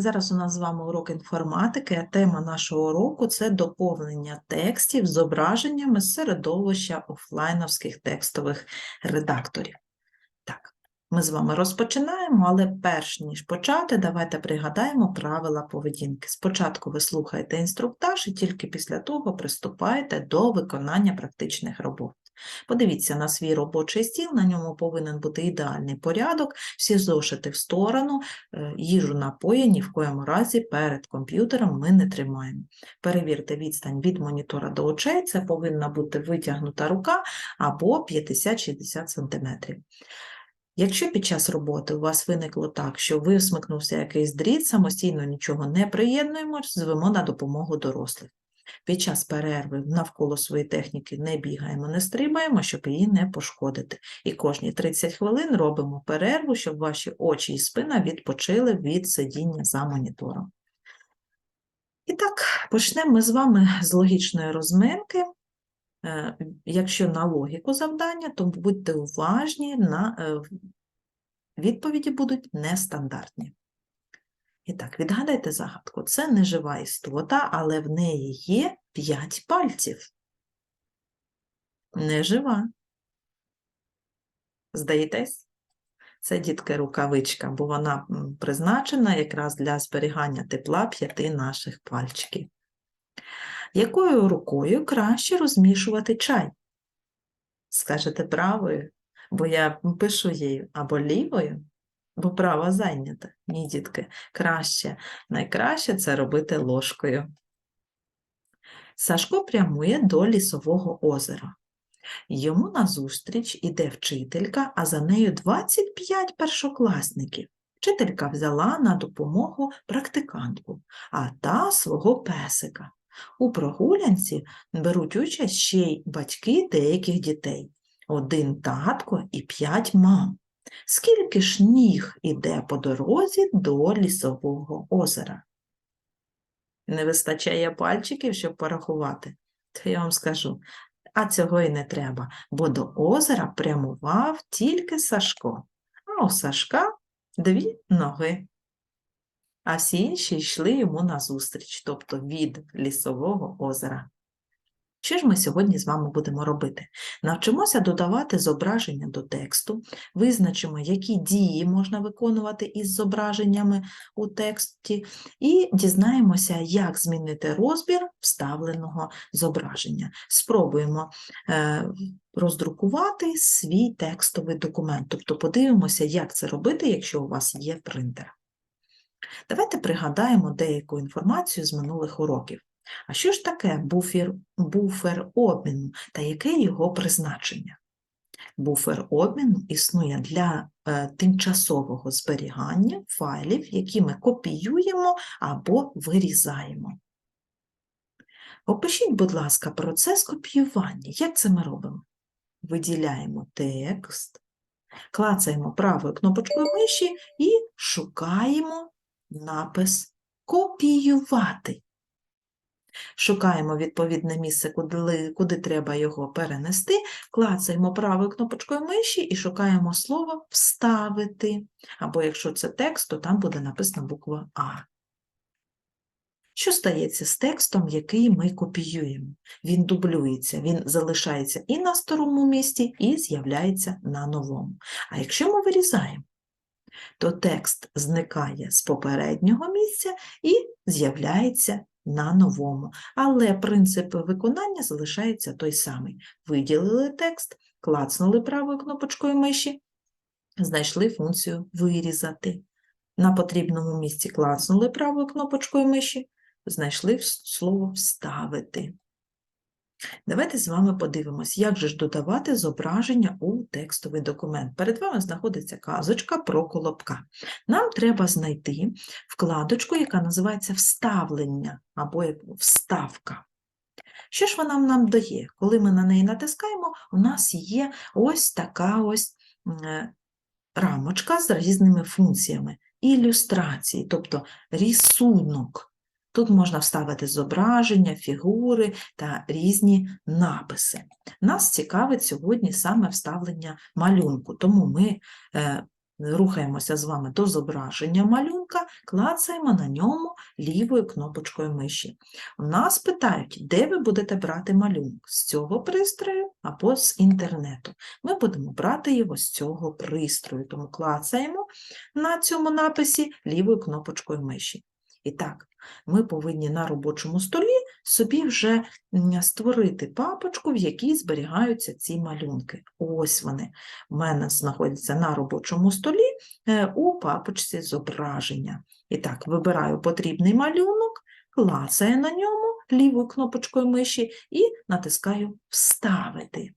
Зараз у нас з вами урок інформатики, а тема нашого уроку це доповнення текстів зображеннями з середовища офлайновських текстових редакторів. Так, ми з вами розпочинаємо, але перш ніж почати, давайте пригадаємо правила поведінки. Спочатку ви слухаєте інструктаж і тільки після того приступаєте до виконання практичних робот. Подивіться на свій робочий стіл, на ньому повинен бути ідеальний порядок, всі зошити в сторону, е, їжу напої ні в коєму разі перед комп'ютером ми не тримаємо. Перевірте відстань від монітора до очей, це повинна бути витягнута рука або 50-60 см. Якщо під час роботи у вас виникло так, що висмикнувся якийсь дріт, самостійно нічого не приєднуємо, звемо на допомогу дорослих. Під час перерви навколо своєї техніки не бігаємо, не стрибаємо, щоб її не пошкодити. І кожні 30 хвилин робимо перерву, щоб ваші очі і спина відпочили від сидіння за монітором. І так, почнемо ми з вами з логічної розминки. Е, Якщо на логіку завдання, то будьте уважні, на е, відповіді будуть нестандартні. І так, відгадайте загадку. Це не жива істота, але в неї є 5 пальців. Не жива. Здаєтесь? Це, дітки, рукавичка, бо вона призначена якраз для зберігання тепла п'яти наших пальчиків. Якою рукою краще розмішувати чай? Скажете правою, бо я пишу її або лівою, бо права зайнята. Ні, дітки, краще, найкраще це робити ложкою. Сашко прямує до лісового озера. Йому назустріч іде вчителька, а за нею 25 першокласників. Вчителька взяла на допомогу практикантку, а та свого песика. У прогулянці беруть участь ще й батьки деяких дітей. Один татко і п'ять мам. Скільки ж ніг іде по дорозі до лісового озера? Не вистачає пальчиків, щоб порахувати? То я вам скажу, а цього і не треба, бо до озера прямував тільки Сашко, а у Сашка дві ноги. А всі інші йшли йому назустріч, тобто від лісового озера. Що ж ми сьогодні з вами будемо робити? Навчимося додавати зображення до тексту, визначимо, які дії можна виконувати із зображеннями у тексті, і дізнаємося, як змінити розбір вставленого зображення. Спробуємо е, роздрукувати свій текстовий документ, тобто подивимося, як це робити, якщо у вас є принтер. Давайте пригадаємо деяку інформацію з минулих уроків. А що ж таке буфер, буфер обміну та яке його призначення? Буфер обміну існує для е, тимчасового зберігання файлів, які ми копіюємо або вирізаємо. Опишіть, будь ласка, процес копіювання. Як це ми робимо? Виділяємо текст, клацаємо правою кнопочкою миші і шукаємо напис Копіювати. Шукаємо відповідне місце, куди, куди треба його перенести, клацаємо правою кнопочкою миші і шукаємо слово Вставити. Або якщо це текст, то там буде написана буква А. Що стається з текстом, який ми копіюємо? Він дублюється, він залишається і на старому місці, і з'являється на новому. А якщо ми вирізаємо, то текст зникає з попереднього місця і з'являється на новому. Але принцип виконання залишається той самий. Виділили текст, клацнули правою кнопочкою миші, знайшли функцію вирізати. На потрібному місці клацнули правою кнопочкою миші, знайшли слово вставити. Давайте з вами подивимось, як же ж додавати зображення у текстовий документ. Перед вами знаходиться казочка про колобка. Нам треба знайти вкладочку, яка називається вставлення або вставка. Що ж вона нам дає? Коли ми на неї натискаємо, у нас є ось така ось е, рамочка з різними функціями. Ілюстрації, тобто рисунок. Тут можна вставити зображення, фігури та різні написи. Нас цікавить сьогодні саме вставлення малюнку, тому ми е, рухаємося з вами до зображення малюнка, клацаємо на ньому лівою кнопочкою миші. У нас питають, де ви будете брати малюнок з цього пристрою або з інтернету. Ми будемо брати його з цього пристрою, тому клацаємо на цьому написі лівою кнопочкою миші. І так, ми повинні на робочому столі собі вже створити папочку, в якій зберігаються ці малюнки. Ось вони у мене знаходяться на робочому столі е, у папочці зображення. І так, вибираю потрібний малюнок, клацаю на ньому лівою кнопочкою миші і натискаю Вставити.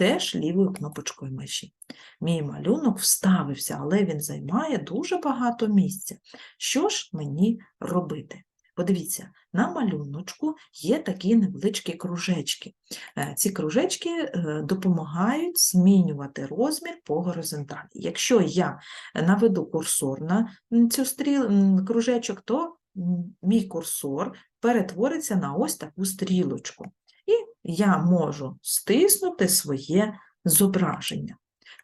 Теж лівою кнопочкою миші. Мій малюнок вставився, але він займає дуже багато місця. Що ж мені робити? Подивіться, на малюночку є такі невеличкі кружечки. Е, Ці кружечки е, допомагають змінювати розмір по горизонталі. Якщо я наведу курсор на цю стріл, кружечок, то мій курсор перетвориться на ось таку стрілочку. Я можу стиснути своє зображення.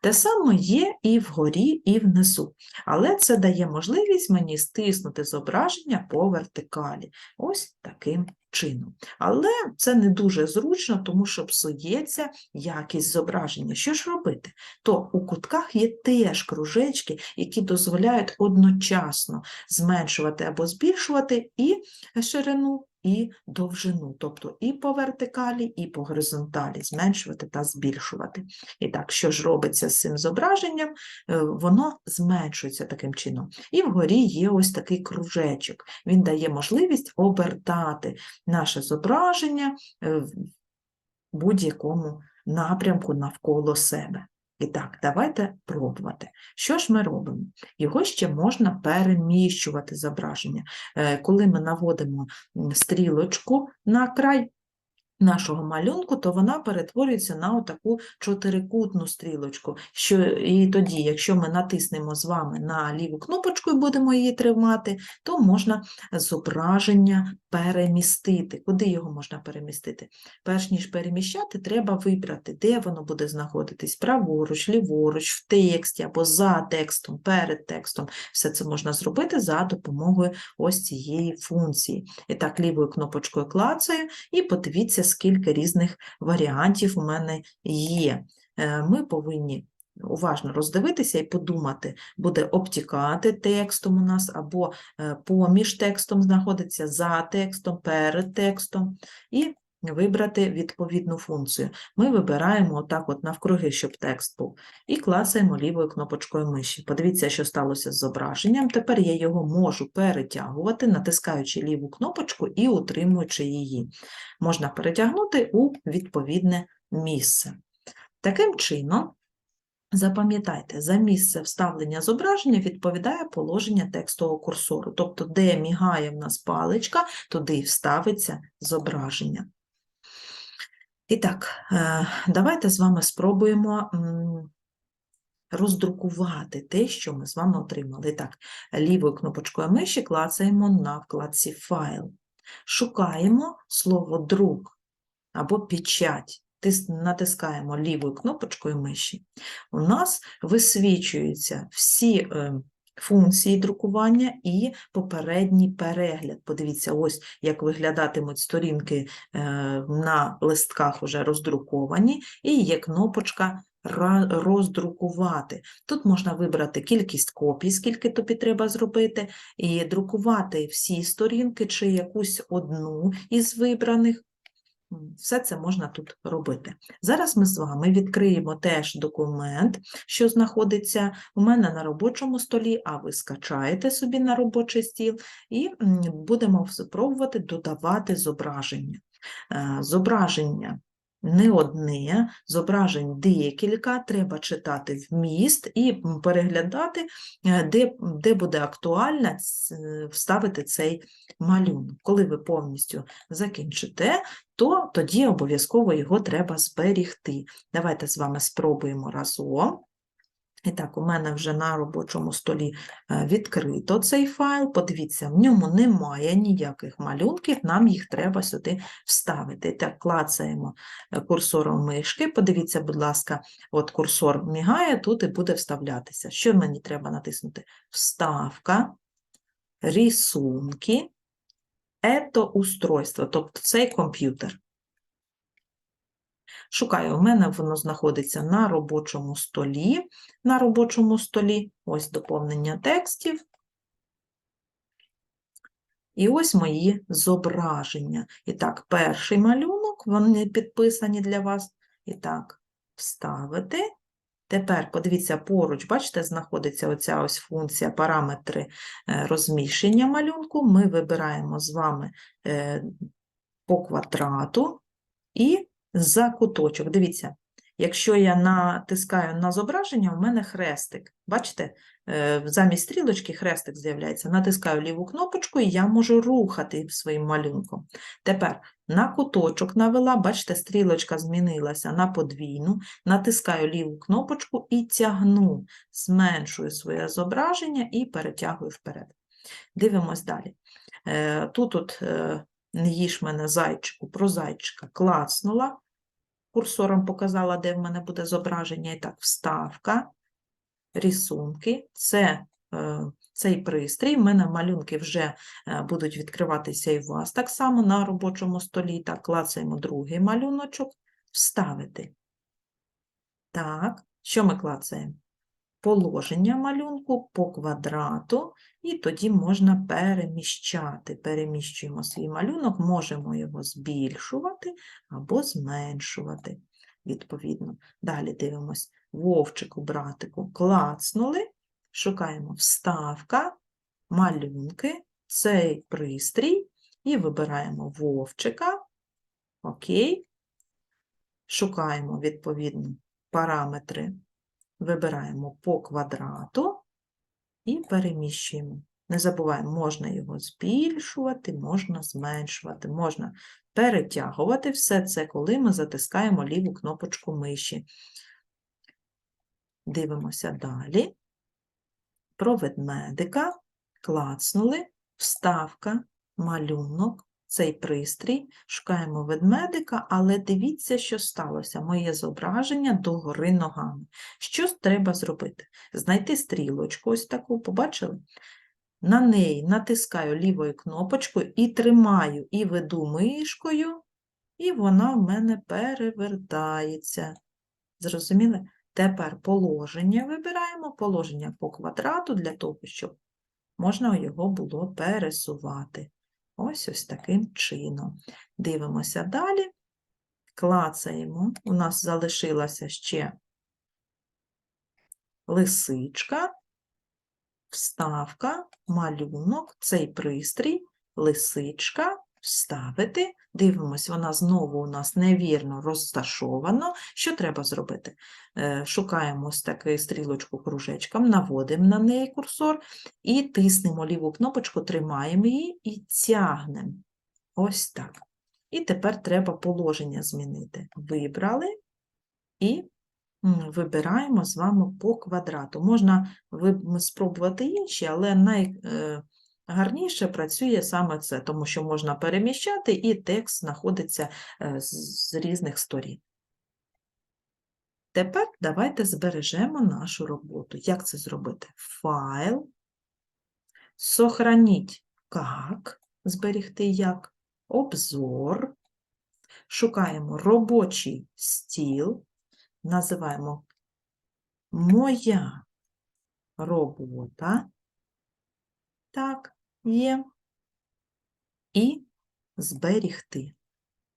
Те саме є і вгорі, і внизу, але це дає можливість мені стиснути зображення по вертикалі. Ось таким чином. Але це не дуже зручно, тому що псується якість зображення. Що ж робити? То у кутках є теж кружечки, які дозволяють одночасно зменшувати або збільшувати і ширину, і довжину, тобто і по вертикалі, і по горизонталі, зменшувати та збільшувати. І так, що ж робиться з цим зображенням? Е, Воно зменшується таким чином. І вгорі є ось такий кружечок. Він дає можливість обертати наше зображення е, в будь-якому напрямку навколо себе. І так, давайте пробувати. Що ж ми робимо? Його ще можна переміщувати зображення. Е, Коли ми наводимо стрілочку на край нашого малюнку, то вона перетворюється на таку чотирикутну стрілочку. Що, і тоді, якщо ми натиснемо з вами на ліву кнопочку і будемо її тримати, то можна зображення перемістити. Куди його можна перемістити? Перш ніж переміщати, треба вибрати, де воно буде знаходитись, праворуч, ліворуч, в тексті або за текстом, перед текстом. Все це можна зробити за допомогою ось цієї функції. І так, лівою кнопочкою клацаю, і подивіться, скільки різних варіантів у мене є. Е, Ми повинні уважно роздивитися і подумати, буде обтікати текстом у нас, або е, поміж текстом знаходиться за текстом, перед текстом, і вибрати відповідну функцію. Ми вибираємо отак от навкруги, щоб текст був, і клацаємо лівою кнопочкою миші. Подивіться, що сталося з зображенням. Тепер я його можу перетягувати, натискаючи ліву кнопочку і утримуючи її. Можна перетягнути у відповідне місце. Таким чином, Запам'ятайте, за місце вставлення зображення відповідає положення текстового курсору. Тобто, де мігає в нас паличка, туди і вставиться зображення. І так, е, давайте з вами спробуємо роздрукувати те, що ми з вами отримали. І так, лівою кнопочкою миші клацаємо на вкладці Файл. Шукаємо слово друк або печать. Натискаємо лівою кнопочкою миші. У нас висвічуються всі е, функції друкування і попередній перегляд. Подивіться, ось як виглядатимуть сторінки е, на листках вже роздруковані, і є кнопочка роздрукувати. Тут можна вибрати кількість копій, скільки тобі треба зробити, і друкувати всі сторінки чи якусь одну із вибраних. Все це можна тут робити. Зараз ми з вами відкриємо теж документ, що знаходиться у мене на робочому столі, а ви скачаєте собі на робочий стіл, і будемо спробувати додавати зображення. Е, Зображення не одне, зображень декілька, треба читати вміст і переглядати, е, де, де буде актуально вставити цей малюнок. Коли ви повністю закінчите, то тоді обов'язково його треба зберігти. Давайте з вами спробуємо разом. І так, у мене вже на робочому столі е, відкрито цей файл. Подивіться, в ньому немає ніяких малюнків, нам їх треба сюди вставити. Так, клацаємо е, курсором мишки. Подивіться, будь ласка, от курсор мігає, тут і буде вставлятися. Що мені треба натиснути? Вставка, рисунки, ето устройство, тобто цей комп'ютер. Шукаю, у мене воно знаходиться на робочому столі. На робочому столі ось доповнення текстів. І ось мої зображення. І так, перший малюнок, вони підписані для вас. І так, вставити. Тепер, подивіться, поруч, бачите, знаходиться оця ось функція параметри е, розміщення малюнку. Ми вибираємо з вами е, по квадрату і за куточок. Дивіться, якщо я натискаю на зображення, у мене хрестик. Бачите, Е, замість стрілочки хрестик з'являється. Натискаю ліву кнопочку, і я можу рухати своїм малюнком. Тепер на куточок навела, бачите, стрілочка змінилася на подвійну, натискаю ліву кнопочку і тягну, зменшую своє зображення і перетягую вперед. Дивимось далі. Е, Тут от не їж мене зайчику, про зайчика клацнула, курсором показала, де в мене буде зображення. І так, вставка, рисунки. Це е, цей пристрій. У мене малюнки вже е, будуть відкриватися і у вас так само на робочому столі. Так, клацаємо другий малюночок, вставити. Так, що ми клацаємо? Положення малюнку по квадрату, і тоді можна переміщати. Переміщуємо свій малюнок, можемо його збільшувати або зменшувати, відповідно. Далі дивимось вовчику, братику, клацнули, шукаємо вставка, малюнки, цей пристрій, і вибираємо вовчика. Окей. Шукаємо відповідно параметри, вибираємо по квадрату і переміщуємо. Не забуваємо, можна його збільшувати, можна зменшувати, можна перетягувати все це, коли ми затискаємо ліву кнопочку миші. Дивимося далі. Про ведмедика клацнули, вставка, малюнок, цей пристрій. Шукаємо ведмедика, але дивіться, що сталося. Моє зображення догори ногами. Що треба зробити? Знайти стрілочку, ось таку, побачили? На неї натискаю лівою кнопочкою і тримаю, і веду мишкою, і вона в мене перевертається. Зрозуміли? Тепер положення вибираємо, положення по квадрату для того, щоб можна його було пересувати. Ось ось таким чином. Дивимося далі, клацаємо. У нас залишилася ще лисичка, вставка, малюнок, цей пристрій, лисичка, вставити. Дивимось, вона знову у нас невірно розташована. Що треба зробити? Е, Шукаємо ось таку стрілочку кружечком, наводимо на неї курсор і тиснемо ліву кнопочку, тримаємо її і тягнемо. Ось так. І тепер треба положення змінити. Вибрали і вибираємо з вами по квадрату. Можна спробувати інші, але най, е, гарніше працює саме це, тому що можна переміщати, і текст знаходиться е, з різних сторін. Тепер давайте збережемо нашу роботу. Як це зробити? Файл, сохраніть як, зберегти як, обзор, шукаємо робочий стіл, називаємо Моя робота. Так, є. І зберігти.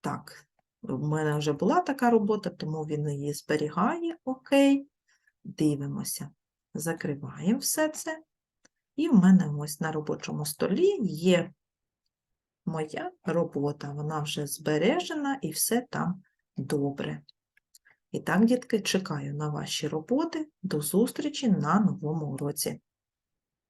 Так, в мене вже була така робота, тому він її зберігає. Окей. Дивимося. Закриваємо все це. І в мене ось на робочому столі є моя робота. Вона вже збережена і все там добре. І так, дітки, чекаю на ваші роботи. До зустрічі на новому уроці.